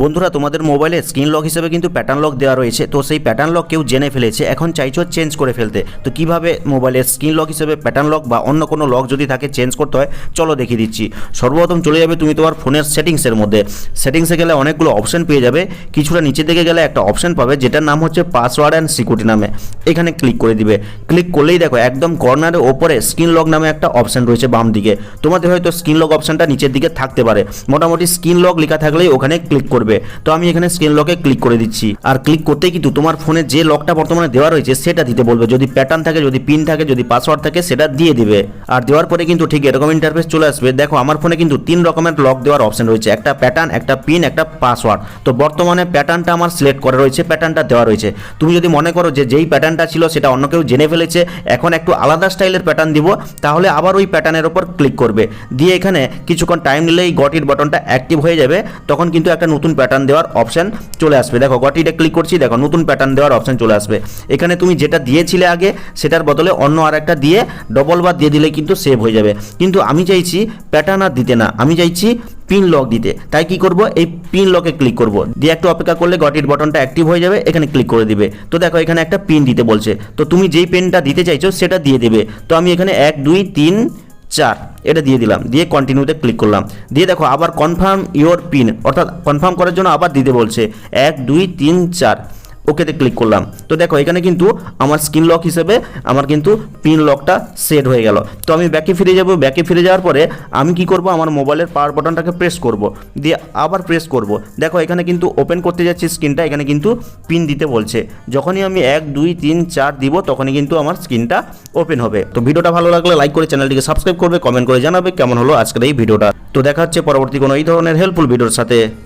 বন্ধুরা, তোমাদের মোবাইলে স্ক্রিন লক হিসেবে কিন্তু প্যাটার্ন লক দেওয়া রয়েছে। তো সেই প্যাটার্ন লক কেউ জেনে ফেলেছে, এখন চাইছো চেঞ্জ করে ফেলতে। তো কীভাবে মোবাইলের স্ক্রিন লক হিসেবে প্যাটার্ন লক বা অন্য কোনো লক যদি থাকে চেঞ্জ করতে হয়, চলো দেখিয়ে দিচ্ছি। সর্বপ্রথম চলে যাবে তুমি তোমার ফোনের সেটিংসের মধ্যে। সেটিংসে গেলে অনেকগুলো অপশন পেয়ে যাবে। কিছুটা নিচে দিকে গেলে একটা অপশন পাবে, যেটার নাম হচ্ছে পাসওয়ার্ড অ্যান্ড সিকিউরিটি নামে। এখানে ক্লিক করে দিবে। ক্লিক করলেই দেখো, একদম কর্নারের ওপরে স্ক্রিন লক নামে একটা অপশন রয়েছে বাম দিকে। তোমাদের হয়তো স্ক্রিন লক অপশনটা নিচের দিকে থাকতে পারে। মোটামুটি স্ক্রিন লক লেখা থাকলেই ওখানে ক্লিক করবে। তো আমি এখানে স্ক্রিন লকে ক্লিক করে দিচ্ছি। আর ক্লিক করতে কিন্তু তোমার ফোনে যে লকটা বর্তমানে দেওয়া রয়েছে, সেটা দিতে বলবে। যদি প্যাটার্ন থাকে, যদি পিন থাকে, যদি পাসওয়ার্ড থাকে, সেটা দিয়ে দিবে। আর দেওয়ার পরে কিন্তু ঠিক এরকম ইন্টারফেস চলে আসবে। দেখো, আমার ফোনে কিন্তু তিন রকমের লক দেওয়ার অপশন রয়েছে। একটা প্যাটার্ন একটা পিন একটা পাসওয়ার্ড তো বর্তমানে প্যাটার্নটা আমার সিলেক্ট করা রয়েছে প্যাটার্নটা দেওয়া রয়েছে। তুমি যদি মনে করো যে যেই প্যাটার্নটা ছিল, সেটা অন্য কেউ জেনে ফেলেছে, এখন একটু আলাদা স্টাইলের প্যাটার্ন দিব, তাহলে আবার ওই প্যাটার্নের ওপর ক্লিক করবে। দিয়ে এখানে কিছুক্ষণ টাইম নিলেই গটির বাটনটা অ্যাক্টিভ হয়ে যাবে। তখন কিন্তু একটা নতুন প্যাটার্ন দেওয়ার অপশন চলে আসবে। দেখো গটিটা ক্লিক করছি, দেখো, নতুন প্যাটার্ন দেওয়ার অপশন চলে আসবে। এখানে তুমি যেটা দিয়েছিলে আগে, সেটার বদলে অন্য আর একটা দিয়ে ডবল বার দিয়ে দিলে কিন্তু সেভ হয়ে যাবে। কিন্তু আমি চাইছি প্যাটার্ন আর দিতে না, আমি চাইছি পিন লক দিতে। তাই কি করব? এই পিন লকে ক্লিক করব। দিয়ে একটু অপেক্ষা করলে গটির বটনটা অ্যাক্টিভ হয়ে যাবে, এখানে ক্লিক করে দিবে। তো দেখো, এখানে একটা পিন দিতে বলছে। তো তুমি যেই পেনটা দিতে চাইছো, সেটা দিয়ে দেবে। তো আমি এখানে এক, দুই, তিন চার। এটা দিয়ে দিলাম। দিয়ে কন্টিনিউতে ক্লিক করলাম। দিয়ে দেখো, আবার কনফার্ম ইওর পিন অর্থাৎ কনফার্ম করার জন্য আবার দিতে বলছে। এক, দুই, তিন, চার। ওকেতে ক্লিক করলাম। তো দেখো, এখানে কিন্তু আমার স্ক্রিন লক হিসেবে আমার কিন্তু পিন লকটা সেট হয়ে গেল। তো আমি ব্যাকে ফিরে যাব। ব্যাকে ফিরে যাওয়ার পরে আমি কি করব? আমার মোবাইলের পাওয়ার বাটনটাকে প্রেস করব। দিয়ে আবার প্রেস করব। দেখো, এখানে কিন্তু ওপেন করতে যাচ্ছি স্ক্রিনটা এখানে কিন্তু পিন দিতে বলছে। যখনই আমি এক, দুই, তিন, চার দিব, তখনই কিন্তু আমার স্ক্রিনটা ওপেন হবে। তো ভিডিওটা ভালো লাগলে লাইক করে চ্যানেলটিকে সাবস্ক্রাইব করবে কমেন্ট করে জানাবে কেমন হলো আজকের এই ভিডিওটা। তো দেখা হচ্ছে পরবর্তী কোনো এই ধরনের হেল্পফুল ভিডিওর সাথে।